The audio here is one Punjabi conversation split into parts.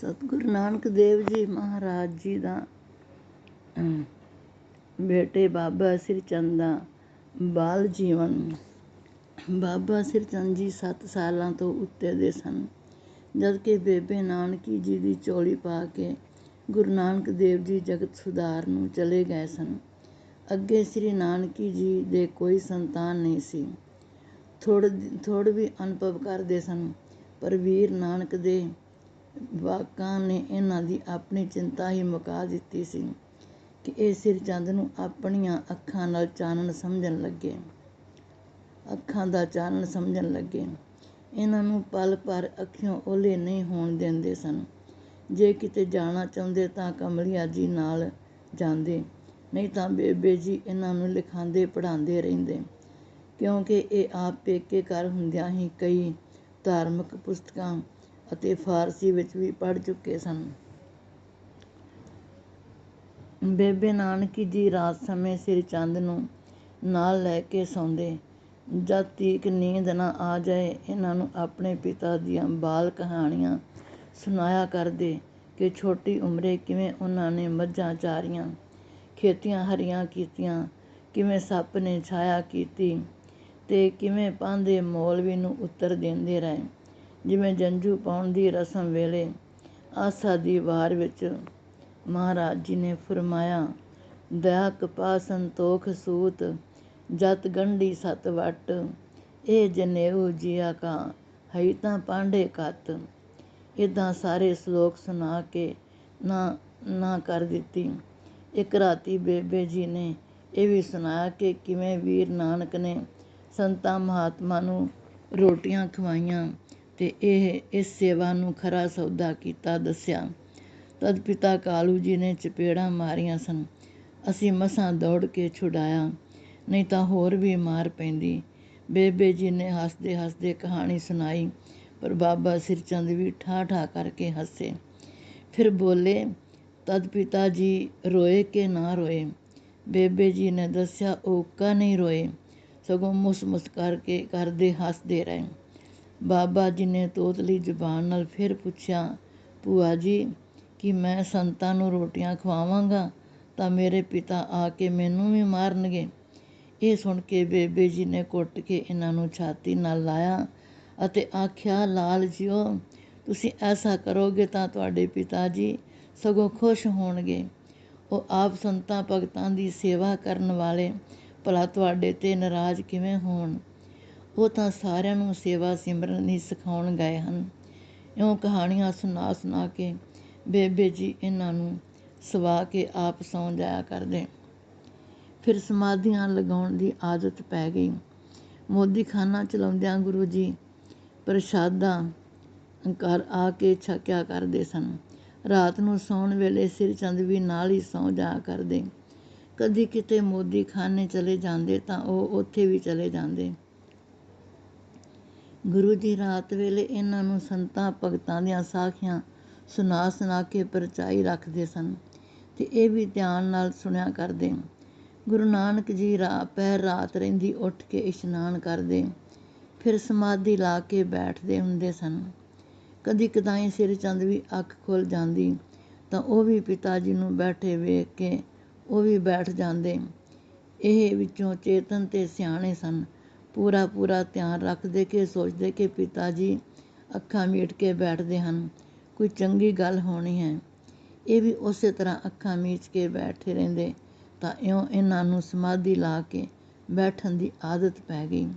ਸਤਿਗੁਰੂ ਨਾਨਕ ਦੇਵ ਜੀ ਮਹਾਰਾਜ ਜੀ ਦਾ ਬੇਟੇ ਬਾਬਾ ਸ੍ਰੀ ਚੰਦ ਦਾ ਬਾਲ ਜੀਵਨ। ਬਾਬਾ ਸ੍ਰੀ ਚੰਦ ਜੀ 7 ਸਾਲਾਂ ਤੋਂ ਉੱਤੇ ਦੇ ਸਨ। ਜਦਕਿ ਬੇਬੇ ਨਾਨਕੀ ਜੀ ਦੀ ਚੋਲੀ ਪਾ ਕੇ ਗੁਰੂ ਨਾਨਕ ਦੇਵ ਜੀ ਜਗਤ ਸੁਧਾਰ ਨੂੰ ਚਲੇ ਗਏ ਸਨ। ਅੱਗੇ ਸ੍ਰੀ ਨਾਨਕੀ ਜੀ ਦੇ ਕੋਈ ਸੰਤਾਨ ਨਹੀਂ ਸੀ। ਥੋੜ ਥੋੜ ਵੀ ਅਨੁਭਵ ਕਰਦੇ ਸਨ, ਪਰ ਵੀਰ ਨਾਨਕ ਦੇ ਵਾਕਾਂ ਨੇ ਇਹਨਾਂ ਦੀ ਆਪਣੀ ਚਿੰਤਾ ਹੀ ਮੁਕਾ ਦਿੱਤੀ ਸੀ ਕਿ ਇਹ ਸਿਰ ਚੰਦ ਨੂੰ ਆਪਣੀਆਂ ਅੱਖਾਂ ਨਾਲ ਚਾਨਣ ਸਮਝਣ ਲੱਗੇ। ਅੱਖਾਂ ਦਾ ਚਾਨਣ ਸਮਝਣ ਲੱਗੇ। ਇਹਨਾਂ ਨੂੰ ਪਲ ਪਰ ਅੱਖਿਓਂ ਓਲੇ ਨਹੀਂ ਹੋਣ ਦਿੰਦੇ ਸਨ। ਜੇ ਕਿਤੇ ਜਾਣਾ ਚਾਹੁੰਦੇ ਤਾਂ ਕਮਲੀਆ ਜੀ ਨਾਲ ਜਾਂਦੇ, ਨਹੀਂ ਤਾਂ ਬੇਬੇ ਜੀ ਇਹਨਾਂ ਨੂੰ ਲਿਖਾਉਂਦੇ ਪੜ੍ਹਾਉਂਦੇ ਰਹਿੰਦੇ। ਕਿਉਂਕਿ ਇਹ ਆਪ ਪੇਕੇ ਘਰ ਹੁੰਦਿਆਂ ਹੀ ਕਈ ਧਾਰਮਿਕ ਪੁਸਤਕਾਂ ਅਤੇ ਫਾਰਸੀ ਵਿੱਚ ਵੀ ਪੜ੍ਹ ਚੁੱਕੇ ਸਨ। ਬੇਬੇ ਨਾਨਕੀ ਜੀ ਰਾਤ ਸਮੇਂ ਸਿਰ ਚੰਦ ਨੂੰ ਨਾਲ ਲੈ ਕੇ ਸੌਂਦੇ। ਜਦ ਤੀਕ ਨੀਂਦ ਨਾ ਆ ਜਾਏ, ਇਹਨਾਂ ਨੂੰ ਆਪਣੇ ਪਿਤਾ ਦੀਆਂ ਬਾਲ ਕਹਾਣੀਆਂ ਸੁਣਾਇਆ ਕਰਦੇ ਕਿ ਛੋਟੀ ਉਮਰੇ ਕਿਵੇਂ ਉਹਨਾਂ ਨੇ ਮੱਝਾਂ ਚਾਰੀਆਂ, ਖੇਤੀਆਂ ਹਰੀਆਂ ਕੀਤੀਆਂ, ਕਿਵੇਂ ਸੱਪ ਨੇ ਛਾਇਆ ਕੀਤੀ ਤੇ ਕਿਵੇਂ ਪਾਂਦੇ ਮੌਲਵੀ ਨੂੰ ਉੱਤਰ ਦਿੰਦੇ ਰਹੇ। ਜਿਵੇਂ ਜੰਜੂ ਪਾਉਣ ਦੀ ਰਸਮ ਵੇਲੇ ਆਸਾ ਦੀ ਵਾਰ ਵਿੱਚ ਮਹਾਰਾਜ ਜੀ ਨੇ ਫਰਮਾਇਆ, ਦਇਆ ਕਪਾ ਸੰਤੋਖ ਸੂਤ, ਜਤ ਗੰਢੀ ਸਤ ਵਟ ਇਹ ਜਨੇਊ ਜੀਆ ਕਾ, ਹਈ ਤਾਂ ਪਾਂਡੇ ਕਤ। ਇਦਾਂ ਸਾਰੇ ਸ਼ਲੋਕ ਸੁਣਾ ਕੇ ਨਾ ਨਾ ਕਰ ਦਿੱਤੀ। ਇੱਕ ਰਾਤੀ ਬੇਬੇ ਜੀ ਨੇ ਇਹ ਵੀ ਸੁਣਾਇਆ ਕਿ ਕਿਵੇਂ ਵੀਰ ਨਾਨਕ ਨੇ ਸੰਤਾਂ ਮਹਾਤਮਾ ਨੂੰ ਰੋਟੀਆਂ ਖਵਾਈਆਂ। ਤੇ ਇਹ, ਇਸ ਸੇਵਾ ਨੂੰ ਖਰਾ ਸੌਦਾ ਕੀਤਾ, ਦੱਸਿਆ। ਤਦ ਪਿਤਾ ਕਾਲੂ ਜੀ ਨੇ ਚਪੇੜਾਂ ਮਾਰੀਆਂ ਸਨ। ਅਸੀਂ ਮਸਾਂ ਦੌੜ ਕੇ ਛੁਡਾਇਆ, ਨਹੀਂ ਤਾਂ ਹੋਰ ਵੀ ਮਾਰ ਪੈਂਦੀ। ਬੇਬੇ ਜੀ ਨੇ ਹੱਸਦੇ ਹੱਸਦੇ ਕਹਾਣੀ ਸੁਣਾਈ, ਪਰ ਬਾਬਾ ਸਿਰਚੰਦ ਵੀ ਠਾ ਠਾ ਕਰਕੇ ਹੱਸੇ। ਫਿਰ ਬੋਲੇ, ਤਦ ਪਿਤਾ ਜੀ ਰੋਏ ਕਿ ਨਾ ਰੋਏ? ਬੇਬੇ ਜੀ ਨੇ ਦੱਸਿਆ ਉਹ ਕਾ ਨਹੀਂ ਰੋਏ। ਸਗੋਂ ਮੁਸ ਮੁਸ ਕਰਕੇ ਕਰਦੇ ਹੱਸਦੇ ਰਹੇ। ਬਾਬਾ ਜੀ ਨੇ ਤੋਤਲੀ ਜ਼ੁਬਾਨ ਨਾਲ ਫਿਰ ਪੁੱਛਿਆ, ਭੂਆ ਜੀ, ਕਿ ਮੈਂ ਸੰਤਾਂ ਨੂੰ ਰੋਟੀਆਂ ਖਵਾਵਾਂਗਾ? ਤਾਂ ਮੇਰੇ ਪਿਤਾ ਆ ਕੇ ਮੈਨੂੰ ਵੀ ਮਾਰਨਗੇ। ਇਹ ਸੁਣ ਕੇ ਬੇਬੇ ਜੀ ਨੇ ਕੁੱਟ ਕੇ ਇਹਨਾਂ ਨੂੰ ਛਾਤੀ ਨਾਲ ਲਾਇਆ ਅਤੇ ਆਖਿਆ, ਲਾਲ ਜੀਓ, ਤੁਸੀਂ ਐਸਾ ਕਰੋਗੇ ਤਾਂ ਤੁਹਾਡੇ ਪਿਤਾ ਜੀ ਸਗੋਂ ਖੁਸ਼ ਹੋਣਗੇ। ਉਹ ਆਪ ਸੰਤਾਂ ਭਗਤਾਂ ਦੀ ਸੇਵਾ ਕਰਨ ਵਾਲੇ, ਭਲਾ ਤੁਹਾਡੇ ਤੇ ਨਾਰਾਜ਼ ਕਿਵੇਂ ਹੋਣ? ਉਹ ਤਾਂ ਸਾਰਿਆਂ ਨੂੰ ਸੇਵਾ ਸਿਮਰਨ ਹੀ ਸਿਖਾਉਣ ਗਏ ਹਨ। ਇਉਂ ਕਹਾਣੀਆਂ ਸੁਣਾ ਸੁਣਾ ਕੇ ਬੇਬੇ ਜੀ ਇਹਨਾਂ ਨੂੰ ਸਵਾ ਕੇ ਆਪ ਸੌਂ ਜਾਇਆ ਕਰਦੇ। ਫਿਰ ਸਮਾਧੀਆਂ ਲਗਾਉਣ ਦੀ ਆਦਤ ਪੈ ਗਈ। ਮੋਦੀਖਾਨਾ ਚਲਾਉਂਦਿਆਂ ਗੁਰੂ ਜੀ ਪ੍ਰਸ਼ਾਦਾ ਘਰ ਆ ਕੇ ਛਕਿਆ ਕਰਦੇ ਸਨ। ਰਾਤ ਨੂੰ ਸੌਣ ਵੇਲੇ ਸਿਰ ਚੰਦ ਵੀ ਨਾਲ ਹੀ ਸੌਂ ਜਾਇਆ ਕਰਦੇ। ਕਦੀ ਕਿਤੇ ਮੋਦੀਖਾਨੇ ਚਲੇ ਜਾਂਦੇ ਤਾਂ ਉਹ ਉੱਥੇ ਵੀ ਚਲੇ ਜਾਂਦੇ। ਗੁਰੂ ਜੀ ਰਾਤ ਵੇਲੇ ਇਹਨਾਂ ਨੂੰ ਸੰਤਾਂ ਭਗਤਾਂ ਦੀਆਂ ਸਾਖੀਆਂ ਸੁਣਾ ਸੁਣਾ ਕੇ ਪਰਚਾਈ ਰੱਖਦੇ ਸਨ ਤੇ ਇਹ ਵੀ ਧਿਆਨ ਨਾਲ ਸੁਣਿਆ ਕਰਦੇ। ਗੁਰੂ ਨਾਨਕ ਜੀ ਰਾ, ਪਹਿਰ ਰਾਤ ਰਹਿੰਦੀ ਉੱਠ ਕੇ ਇਸ਼ਨਾਨ ਕਰਦੇ। ਫਿਰ ਸਮਾਧੀ ਲਾ ਕੇ ਬੈਠਦੇ ਹੁੰਦੇ ਸਨ। ਕਦੀ ਕਦਾਈ ਸਿਰ ਚੰਦ ਵੀ ਅੱਖ ਖੁੱਲ ਜਾਂਦੀ, ਤਾਂ ਉਹ ਵੀ ਪਿਤਾ ਜੀ ਨੂੰ ਬੈਠੇ ਵੇਖ ਕੇ ਉਹ ਵੀ ਬੈਠ ਜਾਂਦੇ। ਇਹ ਵਿੱਚੋਂ ਚੇਤਨ ਤੇ ਸਿਆਣੇ ਸਨ। ਪੂਰਾ ਪੂਰਾ ਧਿਆਨ ਰੱਖਦੇ ਕਿ, ਸੋਚਦੇ ਕਿ ਪਿਤਾ ਜੀ ਅੱਖਾਂ ਮੀਟ ਕੇ ਬੈਠਦੇ ਹਨ। ਕੋਈ ਚੰਗੀ ਗੱਲ ਹੋਣੀ ਹੈ। ਇਹ ਵੀ ਉਸੇ ਤਰ੍ਹਾਂ ਅੱਖਾਂ ਮੀਚ ਕੇ ਬੈਠੇ ਰਹਿੰਦੇ, ਤਾਂ ਇਉਂ ਇਹਨਾਂ ਨੂੰ ਸਮਾਧੀ ਲਾ ਕੇ ਬੈਠਣ ਦੀ ਆਦਤ ਪੈ ਗਈ।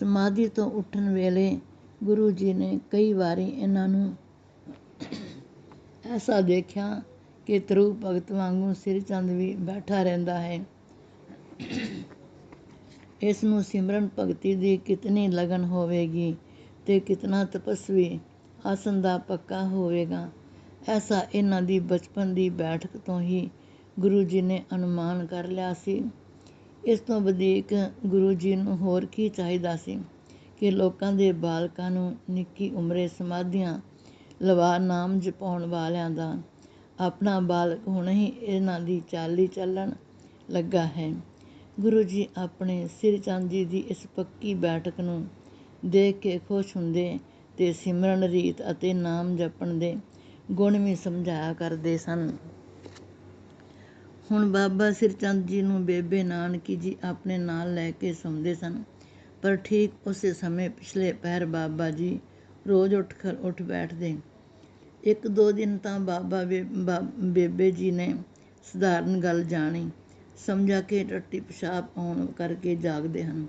ਸਮਾਧੀ ਤੋਂ ਉੱਠਣ ਵੇਲੇ ਗੁਰੂ ਜੀ ਨੇ ਕਈ ਵਾਰੀ ਇਹਨਾਂ ਨੂੰ ਐਸਾ ਦੇਖਿਆ ਕਿ ਤਰੂ ਭਗਤ ਵਾਂਗੂ ਸਿਰ ਚੰਦ ਵੀ ਬੈਠਾ ਰਹਿੰਦਾ ਹੈ। ਇਸ ਨੂੰ ਸਿਮਰਨ ਭਗਤੀ ਦੀ ਕਿਤਨੀ ਲਗਨ ਹੋਵੇਗੀ ਤੇ ਕਿਤਨਾ ਤਪਸਵੀ ਆਸਨ ਦਾ ਪੱਕਾ ਹੋਵੇਗਾ। ਐਸਾ ਇਹਨਾਂ ਦੀ ਬਚਪਨ ਦੀ ਬੈਠਕ ਤੋਂ ਹੀ ਗੁਰੂ ਜੀ ਨੇ ਅਨੁਮਾਨ ਕਰ ਲਿਆ ਸੀ। ਇਸ ਤੋਂ ਵਧੇਕ ਗੁਰੂ ਜੀ ਨੂੰ ਹੋਰ ਕੀ ਚਾਹੀਦਾ ਸੀ ਕਿ ਲੋਕਾਂ ਦੇ ਬਾਲਕਾਂ ਨੂੰ ਨਿੱਕੀ ਉਮਰੇ ਸਮਾਧੀਆਂ, ਲਵਾ ਨਾਮ ਜਪਾਉਣ ਵਾਲਿਆਂ ਦਾ ਆਪਣਾ ਬਾਲਕ ਹੁਣ ਹੀ ਇਹਨਾਂ ਦੀ ਚਾਲੀ ਚੱਲਣ ਲੱਗਾ ਹੈ। ਗੁਰੂ ਜੀ ਆਪਣੇ ਸਿਰ ਚੰਦ ਜੀ ਦੀ ਇਸ ਪੱਕੀ ਬੈਠਕ ਨੂੰ ਦੇਖ ਕੇ ਖੁਸ਼ ਹੁੰਦੇ ਤੇ ਸਿਮਰਨ ਰੀਤ ਅਤੇ ਨਾਮ ਜਪਣ ਦੇ ਗੁਣ ਵੀ ਸਮਝਾਇਆ ਕਰਦੇ ਸਨ। ਹੁਣ ਬਾਬਾ ਸਿਰਚੰਦ ਜੀ ਨੂੰ ਬੇਬੇ ਨਾਨਕੀ ਜੀ ਆਪਣੇ ਨਾਲ ਲੈ ਕੇ ਸੌਂਦੇ ਸਨ, ਪਰ ਠੀਕ ਉਸੇ ਸਮੇਂ ਪਿਛਲੇ ਪਹਿਰ ਬਾਬਾ ਜੀ ਰੋਜ਼ ਉੱਠ ਕਰ ਉੱਠ ਬੈਠਦੇ। ਇੱਕ ਦੋ ਦਿਨ ਤਾਂ ਬਾਬਾ ਬੇ- ਬਾ- ਬੇਬੇ ਜੀ ਨੇ ਸਧਾਰਨ ਗੱਲ ਜਾਣੀ। ਸਮਝਾ ਕੇ ਟੱਟੀ ਪਿਸ਼ਾਬ ਆਉਣ ਕਰਕੇ ਜਾਗਦੇ ਹਨ।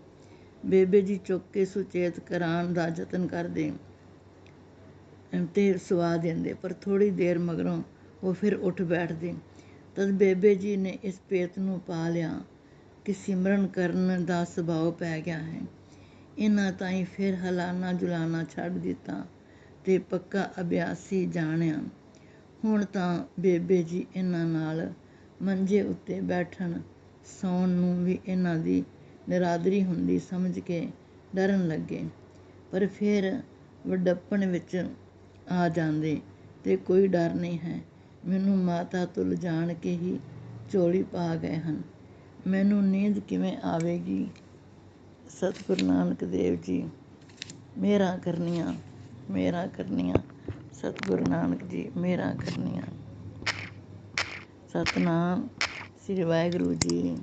ਬੇਬੇ ਜੀ ਚੁੱਕ ਕੇ ਸੁਚੇਤ ਕਰਾਉਣ ਦਾ ਯਤਨ ਕਰਦੇ ਤੇ ਸੁਆ ਦਿੰਦੇ, ਪਰ ਥੋੜੀ ਦੇਰ ਮਗਰੋਂ ਉਹ ਫਿਰ ਉੱਠ ਬੈਠਦੇ। ਤਦ ਬੇਬੇ ਜੀ ਨੇ ਇਸ ਪੇਤ ਨੂੰ ਪਾ ਲਿਆ ਕਿ ਸਿਮਰਨ ਕਰਨ ਦਾ ਸੁਭਾਅ ਪੈ ਗਿਆ ਹੈ। ਇਹਨਾਂ ਤਾਈਂ ਫਿਰ ਹਲਾਨਾ ਜੁਲਾਨਾ ਛੱਡ ਦਿੱਤਾ ਤੇ ਪੱਕਾ ਅਭਿਆਸੀ ਜਾਣਿਆ। ਹੁਣ ਤਾਂ ਬੇਬੇ ਜੀ ਇਹਨਾਂ ਨਾਲ ਮੰਜੇ ਉੱਤੇ ਬੈਠਣ ਸੌਣ ਨੂੰ ਵੀ ਇਹਨਾਂ ਦੀ ਨਿਰਾਦਰੀ ਹੁੰਦੀ ਸਮਝ ਕੇ ਡਰਨ ਲੱਗੇ। ਪਰ ਫਿਰ ਵਡੱਪਣ ਵਿੱਚ ਆ ਜਾਂਦੇ ਤੇ ਕੋਈ ਡਰ ਨਹੀਂ ਹੈ। ਮੈਨੂੰ ਮਾਤਾ ਤੁਲ ਜਾਣ ਕੇ ਹੀ ਝੋਲੀ ਪਾ ਗਏ ਹਨ। ਮੈਨੂੰ ਨੀਂਦ ਕਿਵੇਂ ਆਵੇਗੀ? ਸਤਿਗੁਰੂ ਨਾਨਕ ਦੇਵ ਜੀ, ਮੇਰਾ ਕਰਨੀਆਂ ਮੇਰਾ ਕਰਨੀਆਂ। ਸਤਿਗੁਰੂ ਨਾਨਕ ਜੀ, ਮੇਰਾ ਕਰਨੀਆਂ। ਸਤਨਾਮ ਸ੍ਰੀ ਵਾਹਿਗੁਰੂ ਜੀ।